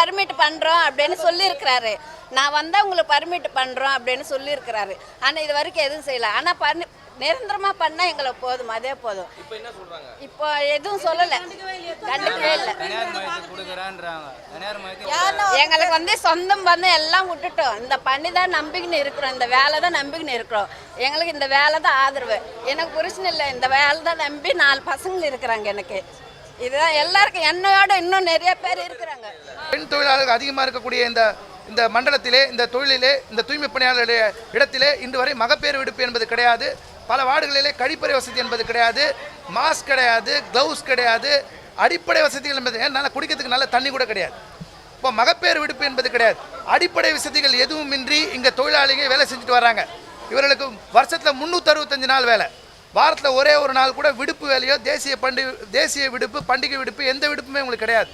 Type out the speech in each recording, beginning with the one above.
Permit பண்ணுறோம் அப்படின்னு சொல்லியிருக்கிறாரு. நான் வந்தால் உங்களுக்கு பர்மிட் பண்ணுறோம் அப்படின்னு சொல்லியிருக்கிறாரு. ஆனால் இது வரைக்கும் எதுவும் செய்யலை. ஆனால் பண்ணி நிரந்தரமாக பண்ணால் எங்களுக்கு போதும் அதே போதும். இப்போ எதுவும் சொல்லலை. கண்டுக்கவே இல்லை. எங்களுக்கு வந்து சொந்தம் வந்து எல்லாம் விட்டுட்டோம். இந்த பண்ணி தான் நம்பிக்கின்னு இருக்கிறோம். இந்த வேலை தான் நம்பிக்கின்னு இருக்கிறோம். எங்களுக்கு இந்த வேலை தான் ஆதரவு. எனக்கு புருஷன் இல்லை. இந்த வேலை தான் நம்பி நாலு பசங்க இருக்கிறாங்க எனக்கு. இதுதான் எல்லாருக்கும் என்னையோட இன்னும் நிறைய பேர் இருக்கிறாங்க. பெண் தொழிலாளர்கள் அதிகமாக இருக்கக்கூடிய இந்த இந்த மண்டலத்திலே இந்த தொழிலிலே இந்த தூய்மை பணியாளர்களுடைய இடத்திலே இன்று வரை மகப்பேறு விடுப்பு என்பது கிடையாது. பல வார்டுகளிலே கழிப்பறை வசதி என்பது கிடையாது. மாஸ்க் கிடையாது க்ளவுஸ் கிடையாது அடிப்படை வசதிகள் என்பது நல்லா குடிக்கிறதுக்கு நல்ல தண்ணி கூட கிடையாது. இப்போ மகப்பேறு விடுப்பு என்பது கிடையாது. அடிப்படை வசதிகள் எதுவுமின்றி இங்கே தொழிலாளிகள் வேலை செஞ்சுட்டு வராங்க. இவர்களுக்கு வருஷத்தில் முந்நூற்றறுபத்தஞ்சு நாள் வேலை. வாரத்தில் ஒரே ஒரு நாள் கூட விடுப்பு வேலையோ தேசிய பண்டிகை தேசிய விடுப்பு பண்டிகை விடுப்பு எந்த விடுப்புமே உங்களுக்கு கிடையாது.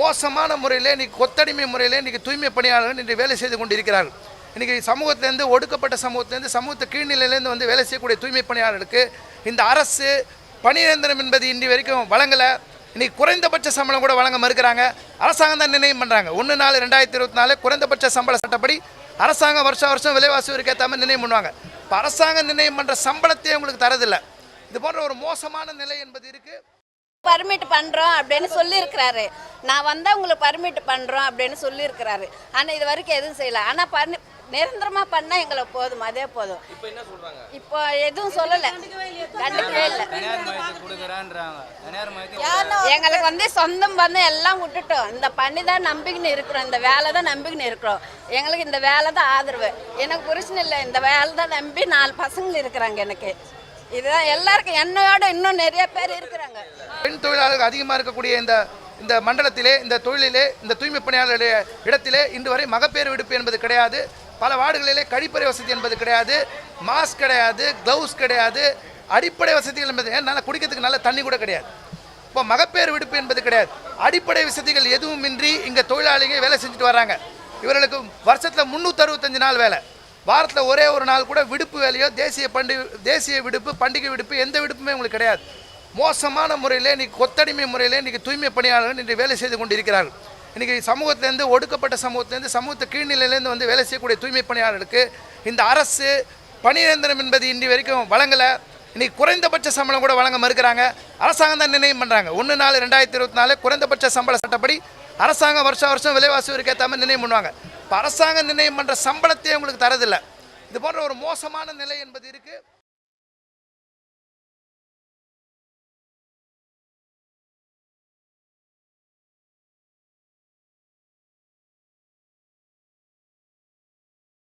மோசமான முறையில் இன்றைக்கி கொத்தடிமை முறையில் இன்றைக்கி தூய்மை பணியாளர்கள் இன்று வேலை செய்து கொண்டிருக்கிறார்கள். இன்றைக்கி சமூகத்திலேருந்து ஒடுக்கப்பட்ட சமூகத்திலேருந்து சமூகத்து கீழ்நிலையிலேருந்து வந்து வேலை செய்யக்கூடிய தூய்மை பணியாளர்களுக்கு இந்த அரசு பணிநிரந்தரம் என்பது இன்றி வரைக்கும் வழங்கலை. இன்றைக்கி குறைந்தபட்ச சம்பளம் கூட வழங்க மறுக்கிறாங்க. அரசாங்கம் தான் நிர்ணயம் பண்ணுறாங்க ஒன்று நாலு ரெண்டாயிரத்தி இருபத்தி நாலு குறைந்தபட்ச சம்பள சட்டப்படி அரசாங்கம் வருஷம் வருஷம் விலைவாசி ஏற்றாமல் மாதிரி நிர்ணயம் பண்ணுவாங்க. இப்போ அரசாங்கம் நிர்ணயம் பண்ணுற சம்பளத்தையே உங்களுக்கு தரதில்லை. இது போன்ற ஒரு மோசமான நிலை என்பது இருக்குது பர்மிட் பண்ணுறோம் அப்படின்னு சொல்லியிருக்கிறாரு. நான் வந்தால் உங்களுக்கு பர்மிட் பண்ணுறோம் அப்படின்னு சொல்லியிருக்கிறாரு. ஆனால் இது வரைக்கும் எதுவும் செய்யலை. ஆனால் பர்மி நிரந்தரமாக பண்ணால் எங்களுக்கு போதும் அதே போதும். இப்போ என்ன சொல்றாங்க? இப்போ எதுவும் சொல்லலை. கண்டுக்கவே இல்லை. தனியார் மையத்துக்கு கொடுக்குறேன்றாங்க. தனியார் மையத்துக்கு எங்களுக்கு வந்து சொந்தம் வந்து எல்லாம் விட்டுட்டோம். இந்த பண்ணி தான் நம்பிக்கின்னு இருக்கிறோம். இந்த வேலை தான் நம்பிக்கின்னு இருக்கிறோம். எங்களுக்கு இந்த வேலை தான் ஆதரவு. எனக்கு புருஷன் இல்லை இந்த வேலை தான் நம்பி நாலு பசங்க இருக்கிறாங்க எனக்கு. இதுதான் எல்லாருக்கும் என்னையோட இன்னும் நிறைய பேர் இருக்கிறாங்க. பெண் தொழிலாளர்கள் அதிகமாக இருக்கக்கூடிய இந்த இந்த மண்டலத்திலே இந்த தொழிலிலே இந்த தூய்மை பணியாளருடைய இடத்திலே இன்று வரை மகப்பேறு விடுப்பு என்பது கிடையாது. பல வார்டுகளிலே கழிப்பறை வசதி என்பது கிடையாது மாஸ்க் கிடையாது க்ளவுஸ் கிடையாது அடிப்படை வசதிகள் என்பது நல்லா குடிக்கிறதுக்கு நல்ல தண்ணி கூட கிடையாது. இப்போ மகப்பேறு விடுப்பு என்பது கிடையாது. அடிப்படை வசதிகள் எதுவுமின்றி இங்கே தொழிலாளிங்க வேலை செஞ்சுட்டு வராங்க. இவர்களுக்கு வருஷத்தில் முந்நூற்றறுபத்தஞ்சு நாள் வேலை. வாரத்தில் ஒரே ஒரு நாள் கூட விடுப்பு வேலையோ தேசிய பண்டிகை தேசிய விடுப்பு பண்டிகை விடுப்பு எந்த விடுப்புமே உங்களுக்கு கிடையாது. மோசமான முறையில் இன்றைக்கி கொத்தடிமை முறையில் இன்றைக்கி தூய்மை பணியாளர்கள் இன்று வேலை செய்து கொண்டிருக்கிறார்கள். இன்றைக்கி சமூகத்திலேருந்து ஒடுக்கப்பட்ட சமூகத்திலேருந்து சமூகத்து கீழ்நிலையிலேருந்து வந்து வேலை செய்யக்கூடிய தூய்மை பணியாளர்களுக்கு இந்த அரசு பணிநிரந்தரம் என்பது இன்றி வரைக்கும் வழங்கலை. இன்றைக்கி குறைந்தபட்ச சம்பளம் கூட வழங்க மறுக்கிறாங்க. அரசாங்கம் தான் நிர்ணயம் பண்ணுறாங்க ஒன்று நாலு ரெண்டாயிரத்தி இருபத்தி நாலு குறைந்தபட்ச சம்பள சட்டப்படி அரசாங்கம் வருஷம் வருஷம் விலைவாசி உயர்வுக்கு ஏற்ற மாதிரி நிர்ணயம் பண்ணுவாங்க. இப்போ அரசாங்கம் நிர்ணயம் பண்ணுற சம்பளத்தையே உங்களுக்கு தரதில்லை. இது போன்ற ஒரு மோசமான நிலை என்பது இருக்குது